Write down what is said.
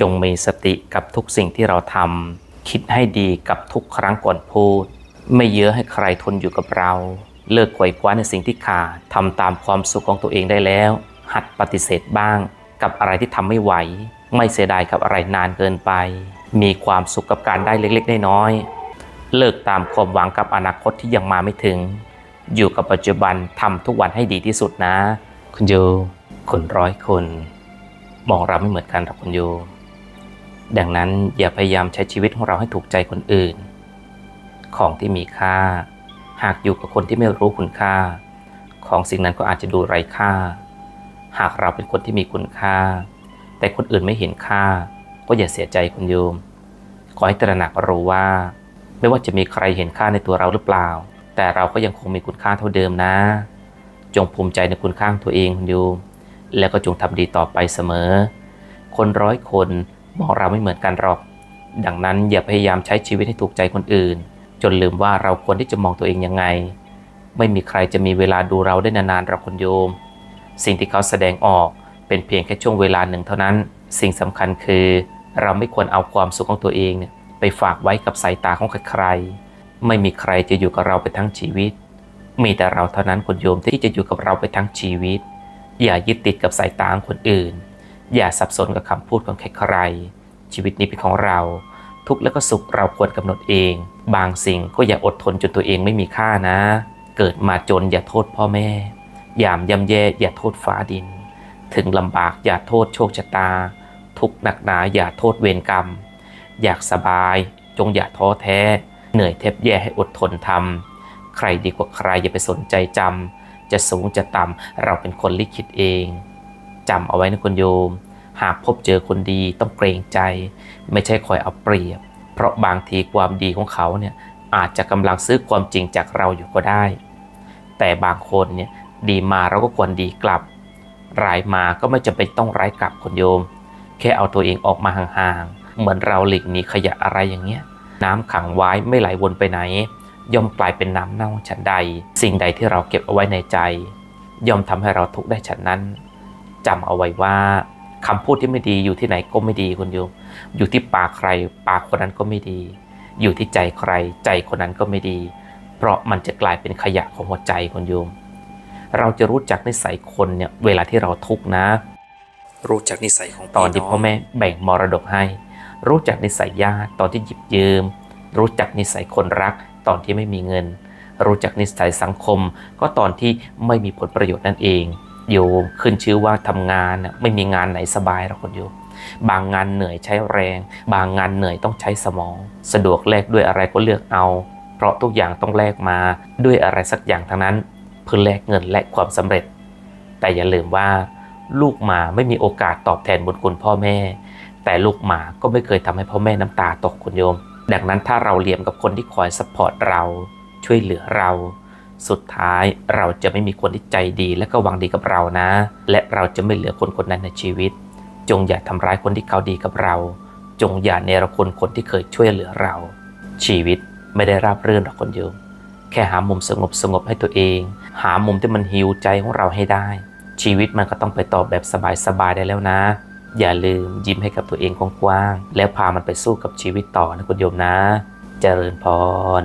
จงมีสติกับทุกสิ่งที่เราทำคิดให้ดีกับทุกครั้งก่อนพูด ไม่เยอะให้ใครทนอยู่กับเรา เลิกไขว่คว้าในสิ่งที่ขาดทำตามความสุขของตัวเองได้แล้ว หัดปฏิเสธบ้าง กับอะไรที่ทำไม่ไหว ไม่เสียดายกับอะไรนานเกินไป มีความสุขกับการได้เล็กๆน้อยๆเลิกตามความหวังกับอนาคตที่ยังมาไม่ถึง อยู่กับปัจจุบันทำทุกวันให้ดีที่สุดนะ คุณโยคนร้อยคน มองเราไม่เหมือนกันหรอกคุณโย ดังนั้นอย่าพยายามใช้ชีวิตของเราให้ถูกใจคนอื่น ของที่มีค่า หากอยู่กับคนที่ไม่รู้คุณค่า ของสิ่งนั้นก็อาจจะดูไร้ค่า หากเราเป็นคนที่มีคุณค่า แต่คนอื่นไม่เห็นค่า ก็อย่าเสียใจคุณโยม ขอให้ตระหนักรู้ว่า ไม่ว่าจะมีใครเห็นค่าในตัวเราหรือเปล่า แต่เราก็ยังคงมีคุณค่าเท่าเดิมนะ จงภูมิใจในคุณค่าของตัวเองคุณโยม แล้วก็จงทำดีต่อไปเสมอ คนร้อยคน มองเราไม่เหมือนกันหรอก ดังนั้นอย่าพยายามใช้ชีวิตให้ถูกใจคนอื่น จนลืมว่าเราควรที่จะมองตัวเองยังไง ไม่มีใครจะมีเวลาดูเราได้นานๆหรอกคุณโยม สิ่งที่เขาแสดงออกเป็นเพียงแค่ช่วงเวลาหนึ่งเท่านั้น สิ่งสำคัญคือ เราไม่ควรเอาความสุขของตัวเองเนี่ยไปฝากไว้กับสายตาของใครๆ ไม่มีใครจะอยู่กับเราไปทั้งชีวิต มีแต่เราเท่านั้นคุณโยมที่จะอยู่กับเราไปทั้งชีวิต อย่ายึดติดกับสายตาของคนอื่น อย่าสับสนกับคำพูดของใครๆชีวิตนี้เป็นของเรา ทุกข์และก็สุขเราควรกำหนดเอง บางสิ่งก็อย่าอดทนจนตัวเองไม่มีค่านะ เกิดมาจนอย่าโทษพ่อแม่ ยามย่ำแย่อย่าโทษฟ้าดิน ถึงลำบากอย่าโทษโชคชะตา ทุกข์หนักหนาอย่าโทษเวรกรรม อยากสบาย จงอย่าท้อแท้ เหนื่อยแทบแย่ให้อดทนทำใครดีกว่าใครอย่าไปสนใจจำจะสูงจะต่ำเราเป็นคนลิขิตเอง จำเอาไว้นะคุณโยม หากพบเจอคนดีต้องเกรงใจ ไม่ใช่คอยเอาเปรียบ เพราะบางทีความดีของเขาเนี่ยอาจจะกำลังซื้อความจริงจากเราอยู่ก็ได้ แต่บางคนเนี่ยดีมาเราก็ควรดีกลับ ร้ายมาก็ไม่จำเป็นต้องร้ายกลับคุณโยม แค่เอาตัวเองออกมาห่างๆ เหมือนเราหลีกหนีขยะอะไรอย่างเงี้ย น้ำขังไว้ไม่ไหลวนไปไหน ย่อมกลายเป็นน้ำเน่าฉันใด สิ่งใดที่เราเก็บเอาไว้ในใจ ย่อมทำให้เราทุกข์ได้ฉันนั้น จำเอาไว้ว่าคำพูดที่ไม่ดีอยู่ที่ไหนก็ไม่ดีคุณโยม อยู่ที่ปากใคร ปากคนนั้นก็ไม่ดี อยู่ที่ใจใคร ใจคนนั้นก็ไม่ดี เพราะมันจะกลายเป็นขยะของหัวใจคุณโยม เราจะรู้จักนิสัยคนเนี่ยเวลาที่เราทุกข์นะ รู้จักนิสัยของตอนที่พ่อแม่แบ่งมรดกให้ รู้จักนิสัยญาติตอนที่หยิบยืม รู้จักนิสัยคนรักตอนที่ไม่มีเงิน รู้จักนิสัยสังคม ก็ตอนที่ไม่มีผลประโยชน์นั่นเอง โยมขึ้นชื่อว่าทำงานไม่มีงานไหนสบายหรอกคุณโยมบางงานเหนื่อยใช้แรง บางงานเหนื่อยต้องใช้สมอง สะดวกแลกด้วยอะไรก็เลือกเอา เพราะทุกอย่างต้องแลกมาด้วยอะไรสักอย่างทั้งนั้น เพื่อแลกเงินและความสำเร็จ แต่อย่าลืมว่า ลูกหมาไม่มีโอกาสตอบแทนบุญคุณพ่อแม่ แต่ลูกหมาก็ไม่เคยทำให้พ่อแม่น้ำตาตกคุณโยม ดังนั้นถ้าเราเลียมกับคนที่คอยสปอร์ตเรา ช่วยเหลือเรา สุดท้ายเราจะไม่มีคนที่ใจดีและก็หวังดีกับเรานะ และเราจะไม่เหลือคนคนนั้นในชีวิต จงอย่าทำร้ายคนที่เขาดีกับเรา จงอย่าเนรคุณคนที่เคยช่วยเหลือเรา ชีวิตไม่ได้ราบรื่นหรอกคนโยมแค่หามุมสงบสงบให้ตัวเอง หามุมที่มันฮิวใจของเราให้ได้ ชีวิตมันก็ต้องไปต่อแบบสบายๆได้แล้วนะ อย่าลืมยิ้มให้กับตัวเองกว้างๆแล้วพามันไปสู้กับชีวิตต่อนะคุณโยมนะ เจริญพร